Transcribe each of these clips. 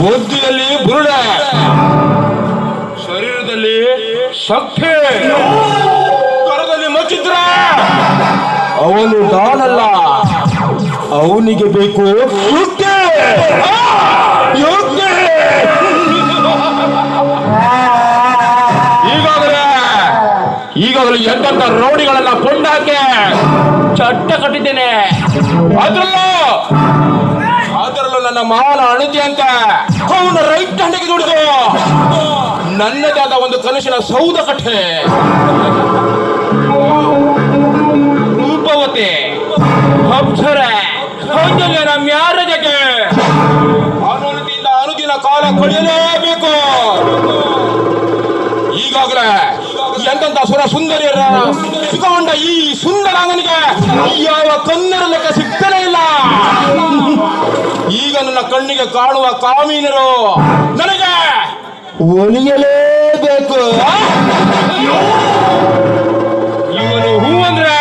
ಬುದ್ಧಿಯಲ್ಲಿ ಬುರುಡ. ಶರೀರದಲ್ಲಿ ಶಕ್ತಿ. ಕರದಲ್ಲಿ ಮಚ್ಚಿದ್ರ ಅವನು ದಾನಲ್ಲ. ಅವನಿಗೆ ಬೇಕು ಈಗಾಗಲೇ ಈಗಾಗಲೇ ರೌಡಿಗಳನ್ನ ಕೊಂಡಾಕೆ ಚಟ್ಟ ಕಟ್ಟಿದ್ದೇನೆ. ಅದ್ರಲ್ಲೂ ನನ್ನ ಮಾವನ ಅಣತಿ ಅಂತ. ಅವನ ರೈಟ್ ಹಂಡಿಗೆ ದುಡಿದು. ನನ್ನದಾದ ಒಂದು ಕನಸಿನ ಸೌಧ ಕಟ್ಟೆ ರೂಪವತಿ, ಅಪ್ಸರ ಮ್ಯಾರೇಜಗೆ ಅನುಮತಿಯಿಂದ ಅನುದಿನ ಕಾಲ ಕಳೆಯಲೇಬೇಕು. ಈಗಾಗಲೇ ಎಂತಂತ ಸುರ ಸುಂದರಿಯರ ಸಿಗೊಂಡ ಈ ಸುಂದರಾಂಗನಿಗೆ ಯಾವ ಕನ್ನಡ ಲೆಕ್ಕ ಸಿಗ್ತಾನೆ ಇಲ್ಲ. ಈಗ ನನ್ನ ಕಣ್ಣಿಗೆ ಕಾಣುವ ಕಾಮೀನರು ನನಗೆ ಒಲಿಯಲೇಬೇಕು. ಇವನು ಹೂ ಅಂದ್ರೆ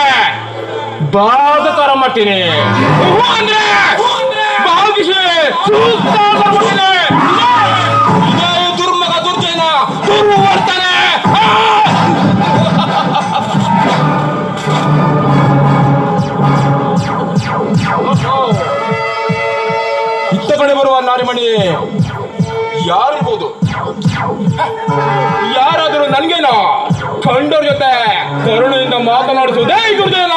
ಬಾಧಕರ ಮಟ್ಟಿನಿ. ಹೂ ಅಂದ್ರೆ ನಾರಿಮಣಿ. ಯಾರಿರ್ಬೋದು ಯಾರಾದರೂ ನನ್ಗೇನೋ? ಕಂಡೋರ್ ಜೊತೆ ಕರುಣೆಯಿಂದ ಮಾತನಾಡಿಸುವುದೇ ಗುರುದೇನ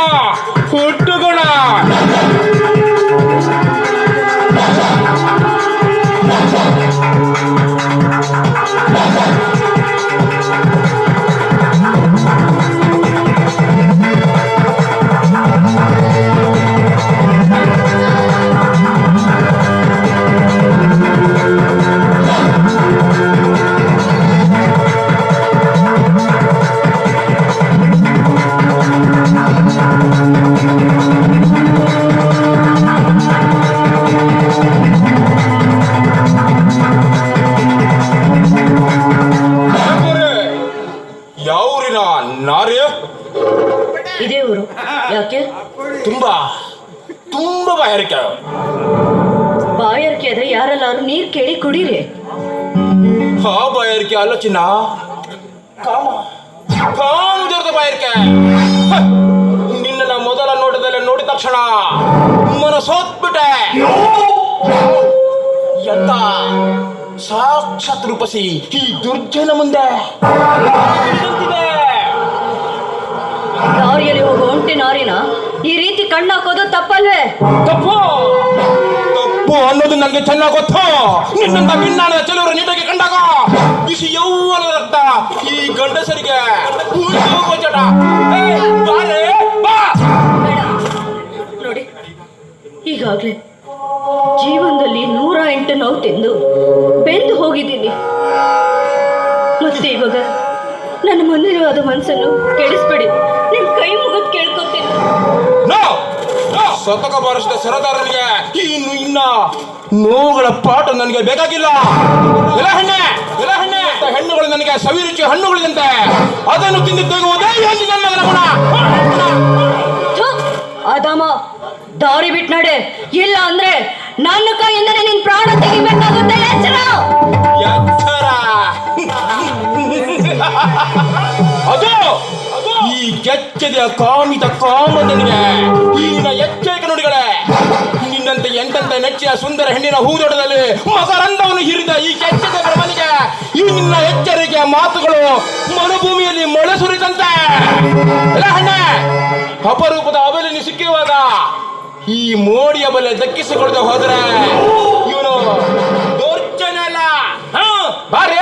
ಇದೇ ಊರು. ಯಾಕೆ? ತುಂಬಾ ತುಂಬಾ ಬಾಯಾರಿಕೆ. ಬಾಯಾರಿಕೆ ಆದ್ರೆ ಯಾರೆಲ್ಲಾರು ನೀರ್ ಕೇಳಿ ಕುಡೀರಿ. ಹಾ ಬಾಯಾರಿಕೆ. ಅಲ್ಲ ಚಿನ್ನ. ಕಾಮ. ಕಾಮದರದ ಬಾಯಾರಿಕೆ. ನಿನ್ನ ಮೊದಲ ನೋಟದಲ್ಲಿ ನೋಡಿದ ತಕ್ಷಣ ಮನಸೋತ್ಬಿಟ್ಟೆ ಎಂತ? ಸಾಕ್ಷಾತ್ ರೂಪಸಿ ಈ ದುರ್ಜನ ಮುಂದೆ. ದಾರಿಯಲ್ಲಿ ಹೋಗೋ ಒಂಟಿ ನಾರಿನ ಈ ರೀತಿ ಕಣ್ಣಾಕೋದು ತಪ್ಪಲ್ವೇ? ತಪ್ಪು. ತಪ್ಪು ಅನ್ನೋದು ನನಗೆ ಚೆನ್ನಾಗಿ ಗೊತ್ತು. ನಿನ್ನ ಭಿನ್ನಾಣದ ಚೆಲುವರು ನಿಮಗೆ ಕಂಡಾಗ ಬಿಸಿ ಯೌವನ ರಕ್ತ ಈ ಗಂಡಸರಿಗೆ ಚಟ. ನೋಡಿ ಈಗಾಗ್ಲೇ ಜೀವನದಲ್ಲಿ ನೂರ ಎಂಟು ನೋವು ತಿಂದು ಬೆಂದು ಹೋಗಿದ್ದೀನಿ. ಮತ್ತೆ ಇವಾಗ ನನ್ನ ಮನೋರವಾದ ಮನಸ್ಸನ್ನು ಕೇಳಿಸ್ಬೇಡಿ ನಿಮ್ ಕೈ ಮುಗಿದ್ ಕೇಳ್ಕೊತೀನಿ. ಸರದಾರನಿಗೆ ಇನ್ನು ಇನ್ನ ನೋವುಗಳ ಪಾಠ ನನಗೆ ಬೇಕಾಗಿಲ್ಲ. ಎಲ ಹಣ್ಣೆ ಎಲ ಹಣ್ಣೆ. ಹೆಣ್ಣುಗಳು ನನಗೆ ಸವಿರುಚಿ ಹಣ್ಣುಗಳಿದಂತೆ. ಅದನ್ನು ತಿಂದು ತೆಗುವುದೇ ಒಂದು ನನ್ನ ಗುಣ. ಅದಾಮ ದಾರಿ ಬಿಟ್ ನಡೆ ಇಲ್ಲ ಅಂದ್ರೆ ನನ್ನ ಕೈಯಿಂದನೇ ನಿನ್ ಪ್ರಾಣ ತೆಗಿಬೇಕಾಗುತ್ತೆ ಎಚ್ಚರ ಅದು! ಈ ಕೆಚ್ಚದ ಕಾಮಿತ ಕಾಮದನಿಗೆ ಈಗಿನ ಎಚ್ಚರಿಕೆ ನುಡಿಗಳೇ. ನಿನ್ನಂತೆ ಕಂಡ ನೆಚ್ಚಿನ ಸುಂದರ ಹೆಣ್ಣಿನ ಹೂದೊಡದಲ್ಲಿ ಮಕರಂದವನ್ನು ಹಿರಿದ ಈ ಕೆಚ್ಚದ ಮನೆಗೆ ಈ ನಿನ್ನ ಎಚ್ಚರಿಕೆಯ ಮಾತುಗಳು ಮರುಭೂಮಿಯಲ್ಲಿ ಮೊಳೆ ಸುರಿದಂತೆ. ಅಪರೂಪದ ಅವಲಿನಿ ಸಿಕ್ಕಿರುವಾಗ ಈ ಮೋಡಿಯ ಬಲೆ ದಕ್ಕಿಸಿಕೊಳ್ಳದೆ ಹೋದ್ರೆ ಇವನು ದೌರ್ಜನ್ಯ ಅಲ್ಲ. ಬಾರಿ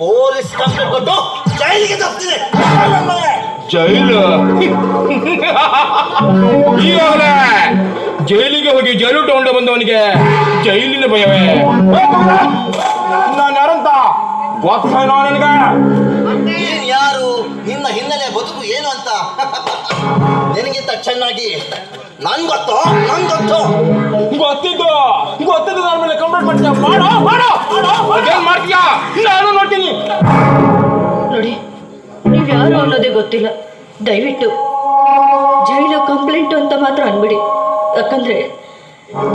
ಪೊಲೀಸ್ ಕಂಪ್ಲೇಂಟ್ ಕೊಟ್ಟು ಜೈಲಿಗೆ ತಪ್ಪಿದೆ ಜೈಲು? ಈಗಾಗಲೇ ಜೈಲಿಗೆ ಹೋಗಿ ಜೈಲು ತಗೊಂಡು ಬಂದವನಿಗೆ ಜೈಲಿನ ಭಯವೇ? ನಾನು ಯಾರಂತ? ಗೊತ್ತೇನೋ ನನಗೆ? ನೀನ್ ಯಾರು? ನಿನ್ನ ಹಿನ್ನೆಲೆ ಬದುಕು ಏನು ಅಂತ? ನಿನಗಿಂತ ಚೆನ್ನಾಗಿ ನನ್ ಗೊತ್ತು ನನ್ ಗೊತ್ತು ಗೊತ್ತಿದ್ದು. ಮಾಡ್ತೀಯ ಮಾಡೋ ಮಾಡೋ ಅದೇನ್ ಮಾಡ್ತೀಯಾ? ನಾನು ನೋಡ್ತೀನಿ. ನೋಡಿ ನೀವು ಯಾರು ಅನ್ನೋದೇ ಗೊತ್ತಿಲ್ಲ. ದಯವಿಟ್ಟು ಜೈಲು ಕಂಪ್ಲೇಂಟು ಅಂತ ಮಾತ್ರ ಅನ್ಬಿಡಿ. ಯಾಕಂದ್ರೆ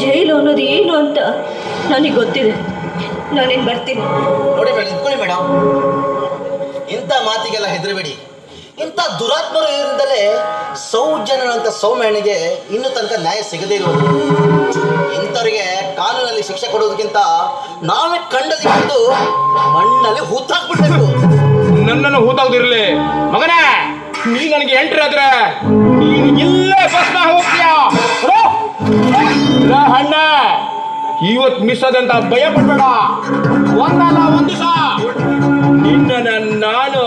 ಜೈಲು ಅನ್ನೋದು ಏನು ಅಂತ ನನಗೆ ಗೊತ್ತಿದೆ. ನಾನೇನು ಬರ್ತೀನಿ. ನೋಡಿ ಮೇಡಮ್ ಇಂಥ ಮಾತಿಗೆಲ್ಲ ಹೆದರಬೇಡಿ. ಇಂಥ ದುರಾತ್ಮರು ಇರಿಂದಲೇ ಸೌಜನ್ಯನಂತ ಸೌಮ್ಯನಿಗೆ ಇನ್ನೂ ತನಕ ನ್ಯಾಯ ಸಿಗದೇ ಇರುವುದು ಇಂಥವರಿಗೆ ಕಾನೂನಲ್ಲಿ ಶಿಕ್ಷೆ ಕೊಡೋದಕ್ಕಿಂತ ನಾವೇ ಕಂಡದಿ ಮಣ್ಣಲ್ಲಿ ಹೂತಾಕ್ಬಿಡ್ಬೇಕು. ನನ್ನನ್ನು ಹೂತಾಗ್ದಿರ್ಲಿ. ಮಗನೇ, ನೀ ನನಗೆ ಎಂಟ್ರಿ ಆದ್ರೆ ನೀನು ಇಲ್ಲೇ ಬಸ್ನ ಹೋಗ್ತೀಯ? ಅಣ್ಣ ಇವತ್ತು ಮಿಸ್ ಆದಂತ ಭಯ ಪಡ್ಬೇಡ. ಒಂದಲ್ಲ, ಒಂದು ದಿವಸ. ನಿನ್ನ ನಾನು